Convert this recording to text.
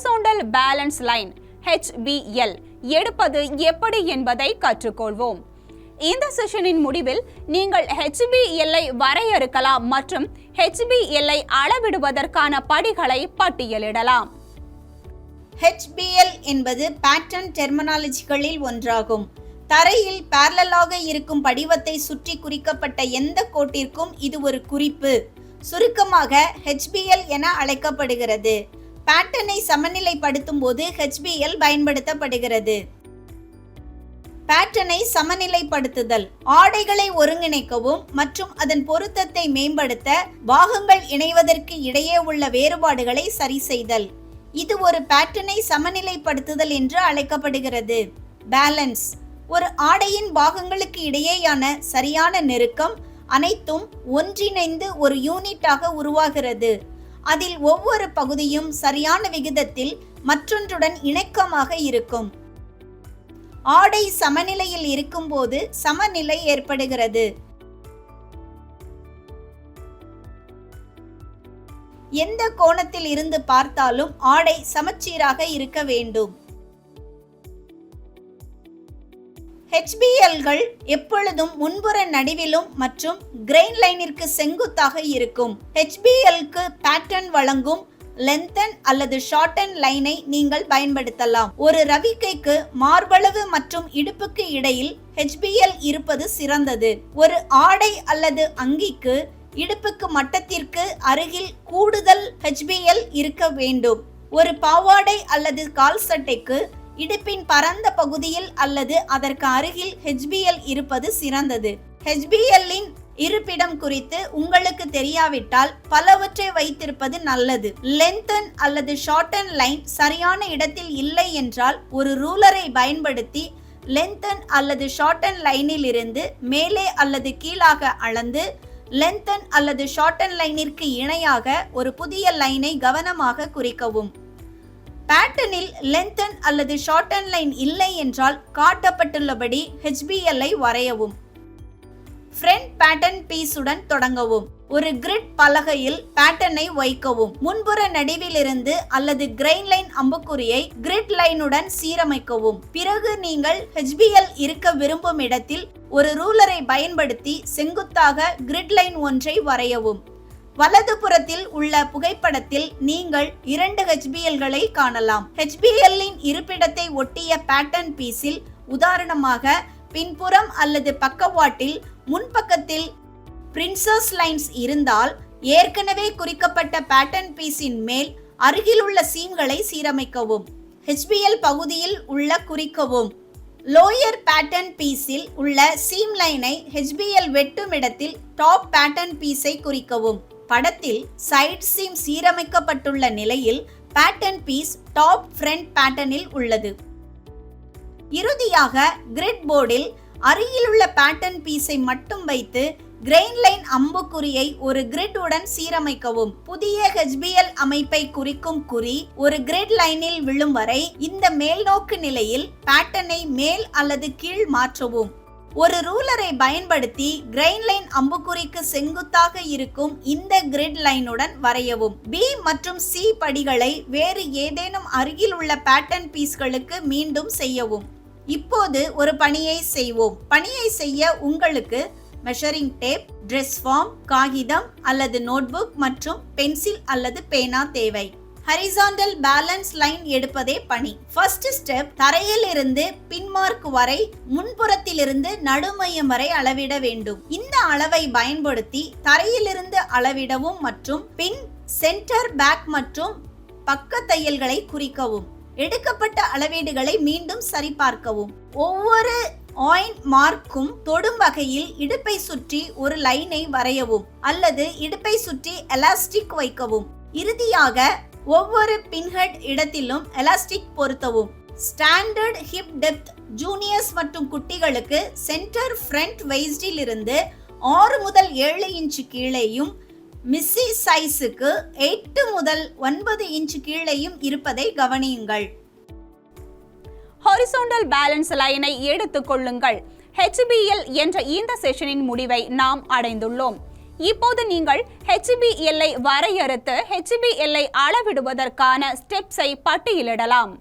Horizontal balance line HPL எடுப்பது எப்படி என்பதை கற்றுக்கொள்வோம். இந்த செஷனின் முடிவில் நீங்கள் ஹெச்பிஎல்ஐ வரையறுக்கலாம் மற்றும் ஹெச்பிஎல்ஐ அளவிடுவதற்கான படிகளை பட்டியலிடலாம். ஹெச்பிஎல் என்பது பேட்டர்ன் டெர்மினாலஜிகளில் ஒன்றாகும். தரையில் பேரலாக இருக்கும் படிவத்தை சுற்றி குறிக்கப்பட்ட எந்த கோட்டிற்கும் இது ஒரு குறிப்பு. சுருக்கமாக ஹெச்பிஎல் என அழைக்கப்படுகிறது. பேட்டர்னை சமநிலைப்படுத்தும் போது ஹெச்பிஎல் பயன்படுத்தப்படுகிறது. பேட்டர்னை சமநிலைப்படுத்துதல் ஆடைகளை ஒருங்கிணைக்கவும் மற்றும் அதன் பொருத்தத்தை மேம்படுத்த பாகங்கள் இணைவதற்கு இடையே உள்ள வேறுபாடுகளை சரி செய்தல் இது ஒரு பேட்டர்னை சமநிலைப்படுத்துதல் என்று அழைக்கப்படுகிறது. பேலன்ஸ் ஒரு ஆடையின் பாகங்களுக்கு இடையேயான சரியான நெருக்கம் அனைத்தும் ஒன்றிணைந்து ஒரு யூனிட்டாக உருவாகிறது. அதில் ஒவ்வொரு பகுதியும் சரியான விகிதத்தில் மற்றொன்றுடன் இணக்கமாக இருக்கும். ஆடை சமநிலையில் இருக்கும்போது சமநிலை ஏற்படுகிறது. எந்த கோணத்தில் இருந்து பார்த்தாலும் ஆடை சமச்சீராக இருக்க வேண்டும். ஹெச்பிஎல்கள் எப்பொழுதும் முன்புற நடுவிலும் மற்றும் கிரெயின் லைனிற்கு செங்குத்தாக இருக்கும். ஹெச்பிஎல்க்கு பேட்டர்ன் வழங்கும் லென்தன் அல்லது ஷார்டன் லைனை நீங்கள் பயன்படுத்தலாம். ஒரு ரவிக்கைக்கு மார்பளவு மற்றும் இடுப்புக்கு இடையில் ஹெச்பிஎல் இருப்பது சிறந்தது. ஒரு ஆடை அல்லது அங்கிக்கு இடுப்புக்கு மட்டத்திற்கு அருகில் கூடுதல் ஹெச்பிஎல் இருக்க வேண்டும். ஒரு பாவாடை அல்லது கால் சட்டைக்கு இடுப்பின் பரந்த பகுதியில் அல்லது அதற்கு அருகில் ஹெச்பிஎல் இருப்பது சிறந்தது. ஹெச்பிஎல்லின் இருப்பிடம் குறித்து உங்களுக்கு தெரியாவிட்டால் பலவற்றை வைத்திருப்பது நல்லது. லென்தன் அல்லது ஷார்டன் லைன் சரியான இடத்தில் இல்லை என்றால் ஒரு ரூலரை பயன்படுத்தி லென்தன் அல்லது ஷார்டன் லைனில் இருந்து மேலே அல்லது கீழாக அளந்து லென்தன் அல்லது ஷார்டன் லைனிற்கு இணையாக ஒரு புதிய லைனை கவனமாக குறிக்கவும். பேட்டர்னில் லென்தன் அல்லது ஷார்டன் லைன் இல்லை என்றால் காட்டப்பட்டுள்ளபடி ஹெச்பிஎல்ஐ வரையவும். ஃப்ரண்ட் பேட்டர்ன் பீஸுடன் தொடங்கவும். ஒரு கிரிட் பலகையில் பேட்டர்னை வைக்கவும். முன்புற நடுவிலிருந்து அல்லது கிரெயின் லைன் அம்புக்குறியை கிரிட் லைனுடன் சீரமைக்கவும். பிறகு நீங்கள் ஹெச்பிஎல் இருக்க விரும்பும் இடத்தில் ஒரு ரூலரை பயன்படுத்தி செங்குத்தாக கிரிட் லைன் ஒன்றை வரையவும். வலதுபுறத்தில் உள்ள புகைப்படத்தில் நீங்கள் இரண்டு ஹெச்பிஎல்களை காணலாம். ஹெச்பிஎல்லின் இருப்பிடத்தை ஒட்டிய பேட்டர்ன் பீஸில் உதாரணமாக பின்புறம் அல்லது பக்கவாட்டில் முன்பக்கத்தில் பிரின்சஸ் லைன்ஸ் இருந்தால் ஏற்கனவே குறிக்கப்பட்ட பேட்டர்ன் பீஸின் மேல் அருகிலுள்ள சீம்களை சீரமைக்கவும். ஹெச்பிஎல் பகுதியில் உள்ள குறிக்கவும். லோயர் பேட்டர்ன் பீஸில் உள்ள சீம் லைனை ஹெச்பிஎல் வெட்டும் இடத்தில் டாப் பேட்டர்ன் பீஸை குறிக்கவும். படத்தில் சைட் சீம் சீரமைக்கப்பட்டுள்ள நிலையில் பேட்டர்ன் பீஸ் டாப் ஃப்ரண்ட் பேட்டர்னில் உள்ளது. இறுதியாக கிரிட் போர்டில் அருகிலுள்ள பேட்டர்ன் பீஸை மட்டும் வைத்து கிரெயின் லைன் அம்புக்குறியை ஒரு கிரிட் உடன் சீரமைக்கவும். புதிய ஹெச்பிஎல் அமைப்பை குறிக்கும் குறி ஒரு கிரிட் லைனில் விழும் வரை இந்த மேல்நோக்கு நிலையில் பேட்டர்னை மேல் அல்லது கீழ் மாற்றவும். ஒரு ரூலரை பயன்படுத்தி கிரெயின் லைன் அம்புக்குறிக்கு செங்குத்தாக இருக்கும் இந்த கிரிட் லைனுடன் வரையவும். பி மற்றும் சி படிகளை வேறு ஏதேனும் அருகில் உள்ள பேட்டர்ன் பீஸ்களுக்கு மீண்டும் செய்யவும். இப்போது ஒரு பணியை செய்வோம். பணியை செய்ய உங்களுக்கு மெஷரிங் டேப் ட்ரெஸ் ஃபார்ம் காகிதம் அல்லது நோட்புக் மற்றும் பென்சில் அல்லது பேனா தேவை. ஹரிசாண்டல் பேலன்ஸ் லைன் எடுப்பதே பணி. ஃபர்ஸ்ட் ஸ்டெப் தரையில் இருந்து பின்மார்க் வரை முன்புறத்திலிருந்து நடுமையம் வரை அளவிட வேண்டும். இந்த அளவை பயன்படுத்தி தரையிலிருந்து அளவிடவும் மற்றும் பின் சென்டர் பேக் மற்றும் பக்க தையல்களை குறிக்கவும். எடுக்கப்பட்ட அளவீடுகளை மீண்டும் சரிபார்க்கவும். ஒவ்வொரு ஆயின் மார்க்கும் தொடும் வகையில் இடுப்பை சுற்றி ஒரு லைனை வரையவும் அல்லது இடுப்பை சுற்றி எலாஸ்டிக் வைக்கவும். இறுதியாக ஒவ்வொரு பின்ஹெட் இடத்திலும் எலாஸ்டிக் பொருத்தவும். ஸ்டாண்டர்ட் ஹிப் டெப்த் ஜூனியர்ஸ் மற்றும் குட்டிகளுக்கு சென்டர் ஃப்ரண்ட் வெயிஸ்டில் இருந்து ஆறு முதல் ஏழு இன்ச்சு கீழேயும் மிஸ்ஸி சைஸுக்கு எட்டு முதல் ஒன்பது இன்ச்சு கீழேயும் இருப்பதை கவனியுங்கள். ஹொரிசோண்டல் பேலன்ஸ் லைனை எடுத்துக் கொள்ளுங்கள். ஹெச்பிஎல் என்ற இந்த செஷனின் முடிவை நாம் அடைந்துள்ளோம். இப்போது நீங்கள் ஹெச்பி எல்லை வரையறுத்து ஹெச்பி எல்லை அளவிடுவதற்கான ஸ்டெப்ஸை பட்டியலிடலாம்.